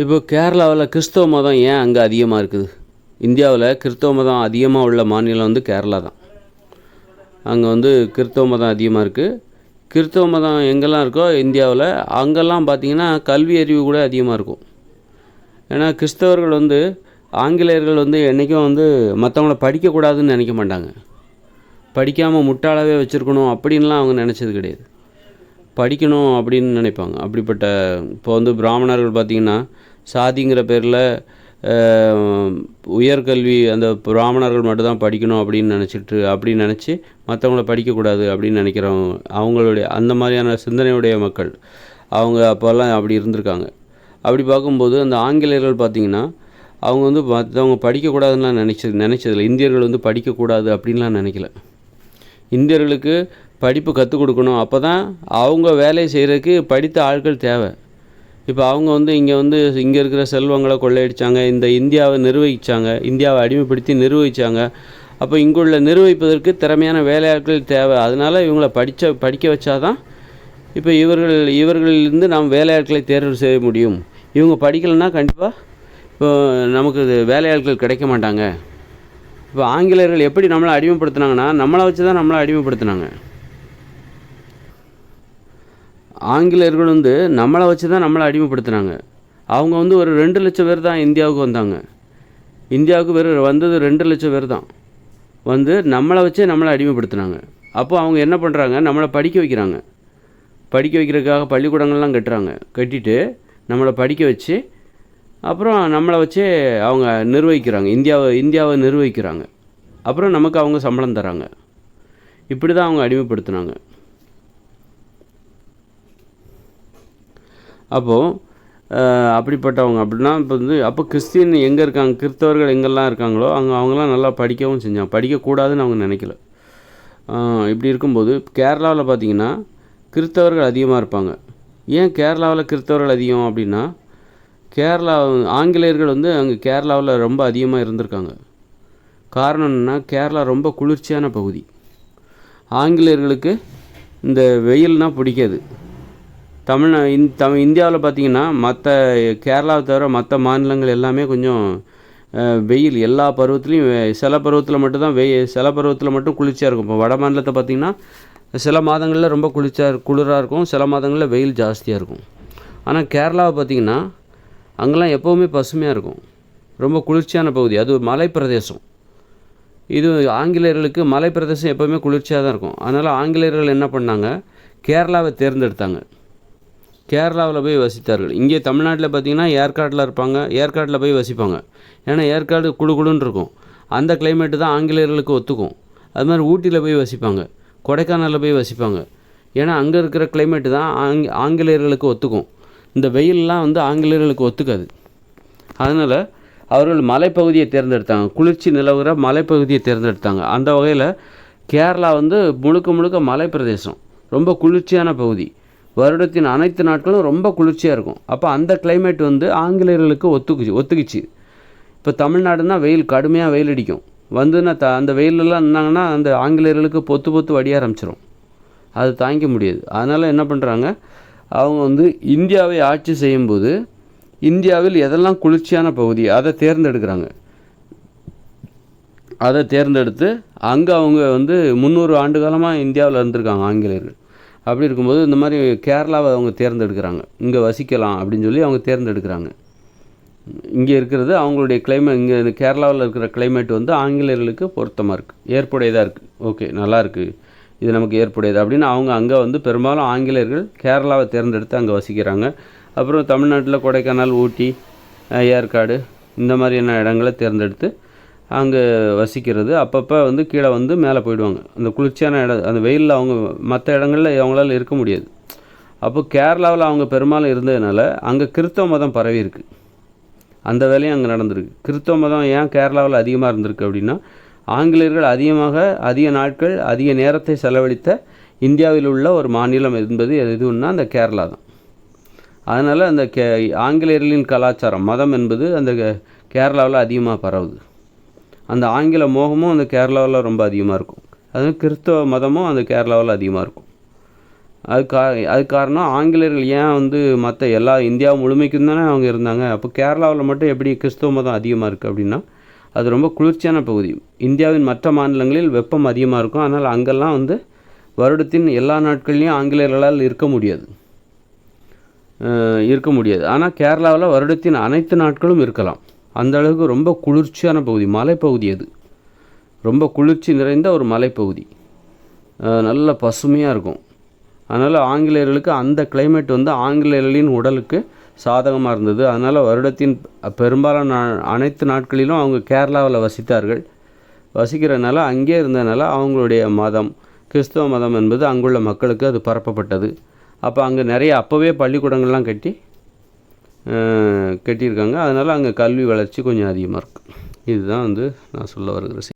இப்போ கேரளாவில் கிறிஸ்தவ மதம் ஏன் அங்கே அதிகமாக இருக்குது? இந்தியாவில் கிறிஸ்தவ மதம் அதிகமாக உள்ள மாநிலம் வந்து கேரளா தான். அங்கே வந்து கிறிஸ்தவ மதம் அதிகமாக இருக்குது கிறிஸ்தவ மதம் எங்கெல்லாம் இருக்கோ இந்தியாவில் அங்கெல்லாம் பார்த்திங்கன்னா கல்வி அறிவு கூட அதிகமாக இருக்கும். ஏன்னா கிறிஸ்தவர்கள் வந்து ஆங்கிலேயர்கள் வந்து என்றைக்கும் வந்து மற்றவங்கள படிக்கக்கூடாதுன்னு நினைக்க மாட்டாங்க. படிக்காமல் முட்டாளாகவே வச்சுருக்கணும் அப்படின்லாம் அவங்க நினச்சது கிடையாது. படிக்கணும் அப்படின்னு நினைப்பாங்க. அப்படிப்பட்ட இப்போ வந்து பிராமணர்கள் பார்த்திங்கன்னா சாதிங்கிற பேரில் உயர்கல்வி அந்த பிராமணர்கள் மட்டும்தான் படிக்கணும் அப்படின்னு நினச்சிட்டு அப்படின்னு நினச்சி மற்றவங்கள படிக்கக்கூடாது அப்படின்னு நினைக்கிறவங்க அவங்களுடைய அந்த மாதிரியான சிந்தனையுடைய மக்கள் அவங்க அப்போல்லாம் அப்படி இருந்திருக்காங்க. அப்படி பார்க்கும்போது அந்த ஆங்கிலேயர்கள் பார்த்திங்கன்னா அவங்க வந்து மற்றவங்க படிக்கக்கூடாதுன்னா நினச்சது நினச்சதில்ல. இந்தியர்கள் வந்து படிக்கக்கூடாது அப்படின்லாம் நினைக்கல. இந்தியர்களுக்கு படிப்பு கற்றுக் கொடுக்கணும். அப்போ தான் அவங்க வேலையை செய்கிறதுக்கு படித்த ஆட்கள் தேவை. இப்போ அவங்க வந்து இங்கே வந்து இங்கே இருக்கிற செல்வங்களை கொள்ளையடிச்சாங்க. இந்த இந்தியாவை நிர்வகிச்சாங்க. இந்தியாவை அடிமைப்படுத்தி நிர்வகித்தாங்க அப்போ இங்குள்ள நிர்வகிப்பதற்கு திறமையான வேலையாட்கள் தேவை. அதனால் இவங்கள படித்த படிக்க வச்சாதான் இப்போ இவர்கள் இவர்களிலிருந்து நாம் வேலையாட்களை தேர்வு செய்ய முடியும். இவங்க படிக்கலைன்னா கண்டிப்பாக இப்போ நமக்கு இது வேலையாட்கள் கிடைக்க மாட்டாங்க. இப்போ ஆங்கிலேயர்கள் எப்படி நம்மளை அடிமைப்படுத்தினாங்கன்னா நம்மளை வச்சு தான் நம்மளை அடிமைப்படுத்தினாங்க. ஆங்கிலேயர்கள் வந்து நம்மளை வச்சு தான் நம்மளை அடிமைப்படுத்துனாங்க. அவங்க வந்து ஒரு ரெண்டு லட்சம் பேர் தான் இந்தியாவுக்கு வந்தாங்க. இந்தியாவுக்கு வெறும் வந்தது ரெண்டு லட்சம் பேர் தான். வந்து நம்மளை வச்சே நம்மளை அடிமைப்படுத்துனாங்க. அப்போ அவங்க என்ன பண்ணுறாங்க நம்மளை படிக்க வைக்கிறாங்க. படிக்க வைக்கிறதுக்காக பள்ளிக்கூடங்கள்லாம் கட்டுறாங்க. கட்டிட்டு நம்மளை படிக்க வச்சு அப்புறம் நம்மளை வச்சே அவங்க நிர்வகிக்கிறாங்க. இந்தியாவை இந்தியாவை நிர்வகிக்கிறாங்க. அப்புறம் நமக்கு அவங்க சம்பளம் தராங்க. இப்படி தான் அவங்க அடிமைப்படுத்துனாங்க. அப்போது அப்படிப்பட்டவங்க அப்படின்னா இப்போ வந்து அப்போ கிறிஸ்டின் எங்கே இருக்காங்க? கிறிஸ்தவர்கள் எங்கெல்லாம் இருக்காங்களோ அங்கே அவங்களாம் நல்லா படிக்கவும் செஞ்சாங்க. படிக்கக்கூடாதுன்னு அவங்க நினைக்கல. இப்படி இருக்கும்போது கேரளாவில் பார்த்தீங்கன்னா கிறிஸ்தவர்கள் அதிகமாக இருப்பாங்க. ஏன் கேரளாவில் கிறிஸ்தவர்கள் அதிகம் அப்படின்னா கேரளா ஆங்கிலேயர்கள் வந்து அங்கே கேரளாவில் ரொம்ப அதிகமாக இருந்திருக்காங்க. காரணம் என்னென்னா கேரளா ரொம்ப குளிர்ச்சியான பகுதி. ஆங்கிலேயர்களுக்கு இந்த வெயில்னால் பிடிக்காது. தமிழ்நா இந் தமிழ் இந்தியாவில் பார்த்தீங்கன்னா மற்ற கேரளாவை தவிர மற்ற மாநிலங்கள் எல்லாமே கொஞ்சம் வெயில் எல்லா பருவத்துலேயும் சில பருவத்தில் மட்டும்தான் வெய் சில பருவத்தில் மட்டும் குளிர்ச்சியாக இருக்கும். இப்போ வட மாநிலத்தை பார்த்திங்கன்னா சில மாதங்களில் ரொம்ப குளிர்ச்சியாக குளிராக இருக்கும். சில மாதங்களில் வெயில் ஜாஸ்தியாக இருக்கும். ஆனால் கேரளாவை பார்த்தீங்கன்னா அங்கெல்லாம் எப்போவுமே பசுமையாக இருக்கும். ரொம்ப குளிர்ச்சியான பகுதி. அது மலைப்பிரதேசம். மலை பிரதேசம் இது ஆங்கிலேயர்களுக்கு மலைப்பிரதேசம் எப்போவுமே குளிர்ச்சியாக தான் இருக்கும். அதனால் ஆங்கிலேயர்கள் என்ன பண்ணாங்க? கேரளாவை தேர்ந்தெடுத்தாங்க. கேரளாவில் போய் வசித்தார்கள். இங்கே தமிழ்நாட்டில் பார்த்திங்கன்னா ஏற்காட்டில் இருப்பாங்க ஏற்காட்டில் போய் வசிப்பாங்க. ஏன்னா ஏற்காடு குழு குளுன்னு இருக்கும். அந்த கிளைமேட்டு தான் ஆங்கிலேயர்களுக்கு ஒத்துக்கும். அது மாதிரி ஊட்டியில் போய் வசிப்பாங்க கொடைக்கானலில் போய் வசிப்பாங்க. ஏன்னா அங்கே இருக்கிற கிளைமேட்டு தான் ஆங் ஆங்கிலேயர்களுக்கு ஒத்துக்கும். இந்த வெயிலெலாம் வந்து ஆங்கிலேயர்களுக்கு ஒத்துக்காது. அதனால் அவர்கள் மலைப்பகுதியை தேர்ந்தெடுத்தாங்க. குளிர்ச்சி நிலவுகிற மலைப்பகுதியை தேர்ந்தெடுத்தாங்க. அந்த வகையில் கேரளா வந்து முழுக்க முழுக்க மலைப்பிரதேசம். ரொம்ப குளிர்ச்சியான பகுதி. வருடத்தின் அனைத்து நாட்களும் ரொம்ப குளிர்ச்சியாக இருக்கும். அப்போ அந்த கிளைமேட் வந்து ஆங்கிலேயர்களுக்கு ஒத்துக்குச்சு ஒத்துக்குச்சு. இப்போ தமிழ்நாடுனா வெயில் கடுமையாக வெயில் அடிக்கும். வந்துன்னா த அந்த வெயிலெல்லாம் இருந்தாங்கன்னா அந்த ஆங்கிலேயர்களுக்கு பொத்து பொத்து வடிய ஆரம்பிச்சிடும் அது தாங்கிக்க முடியாது. அதனால் என்ன பண்ணுறாங்க அவங்க வந்து இந்தியாவை ஆட்சி செய்யும்போது இந்தியாவில் எதெல்லாம் குளிர்ச்சியான பகுதி அதை தேர்ந்தெடுக்கிறாங்க. அதை தேர்ந்தெடுத்து அங்கே அவங்க வந்து முந்நூறு ஆண்டு காலமாக இந்தியாவில் இருந்திருக்காங்க ஆங்கிலேயர்கள். அப்படி இருக்கும்போது இந்த மாதிரி கேரளாவை அவங்க தேர்ந்தெடுக்கிறாங்க. இங்கே வசிக்கலாம் அப்படின்னு சொல்லி அவங்க தேர்ந்தெடுக்கிறாங்க. இங்கே இருக்கிறது அவங்களுடைய கிளைமேட் இங்கே இந்த கேரளாவில் இருக்கிற கிளைமேட் வந்து ஆங்கிலேயர்களுக்கு பொருத்தமாக இருக்குது ஏற்புடையதாக இருக்குது ஓகே நல்லா இருக்குது இது நமக்கு ஏற்புடையது அப்படின்னு அவங்க அங்கே வந்து பெரும்பாலும் ஆங்கிலேயர்கள் கேரளாவை தேர்ந்தெடுத்து அங்கே வசிக்கிறாங்க. அப்புறம் தமிழ்நாட்டில் கொடைக்கானல் ஊட்டி ஏற்காடு இந்த மாதிரியான இடங்களை தேர்ந்தெடுத்து அங்கே வசிக்கிறது. அப்பப்போ வந்து கீழே வந்து மேலே போயிடுவாங்க. அந்த குளிர்ச்சியான இடம் அந்த வெயிலில் அவங்க மற்ற இடங்களில் அவங்களால இருக்க முடியாது. அப்போ கேரளாவில் அவங்க பெரும்பாலும் இருந்ததுனால அங்கே கிறிஸ்தவ மதம் பரவி இருக்கு. அந்த வேலையும் அங்கே நடந்திருக்கு. கிறிஸ்தவ மதம் ஏன் கேரளாவில் அதிகமாக இருந்திருக்கு அப்படின்னா ஆங்கிலேயர்கள் அதிகமாக அதிக நாட்கள் அதிக நேரத்தை செலவழித்த இந்தியாவில் உள்ள ஒரு மாநிலம் என்பது எதுன்னா அந்த கேரளா தான். அதனால் அந்த கே ஆங்கிலேயர்களின் கலாச்சாரம் மதம் என்பது அந்த கே- கேரளாவில் அதிகமாக பரவுது. அந்த ஆங்கில மோகமும் அந்த கேரளாவில் ரொம்ப அதிகமாக இருக்கும். அது கிறிஸ்தவ மதமும் அந்த கேரளாவில் அதிகமாக இருக்கும். அது கா அது காரணம் ஆங்கிலேயர்கள் ஏன் வந்து மற்ற எல்லா இந்தியா முழுமைக்கும் தானே அவங்க இருந்தாங்க? அப்போ கேரளாவில் மட்டும் எப்படி கிறிஸ்தவ மதம் அதிகமாக இருக்குது அப்படின்னா அது ரொம்ப குளிர்ச்சியான பகுதி. இந்தியாவின் மற்ற மாநிலங்களில் வெப்பம் அதிகமாக இருக்கும். அதனால் அங்கெல்லாம் வந்து வருடத்தின் எல்லா நாட்கள்லையும் ஆங்கிலேயர்களால் இருக்க முடியாது. இருக்க முடியாது. ஆனால் கேரளாவில் வருடத்தின் அனைத்து நாட்களும் இருக்கலாம். அந்த அளவுக்கு ரொம்ப குளிர்ச்சியான பகுதி மலைப்பகுதி அது. ரொம்ப குளிர்ச்சி நிறைந்த ஒரு மலைப்பகுதி. நல்ல பசுமையாக இருக்கும். அதனால் ஆங்கிலேயர்களுக்கு அந்த கிளைமேட் வந்து ஆங்கிலேயர்களின் உடலுக்கு சாதகமாக இருந்தது. அதனால் வருடத்தின் பெரும்பாலான அனைத்து நாட்களிலும் அவங்க கேரளாவில் வசித்தார்கள். வசிக்கிறதுனால அங்கே இருந்ததுனால அவங்களுடைய மதம் கிறிஸ்தவ மதம் என்பது அங்குள்ள மக்களுக்கு அது பரப்பப்பட்டது. அப்போ அங்கே நிறைய அப்போவே பள்ளிக்கூடங்கள்லாம் கட்டி கட்டியிருக்காங்க. அதனால் அங்கே கல்வி வளர்ச்சி கொஞ்சம் அதிகமாக இருக்குது இதுதான் வந்து நான் சொல்ல வருகிற செய்தி.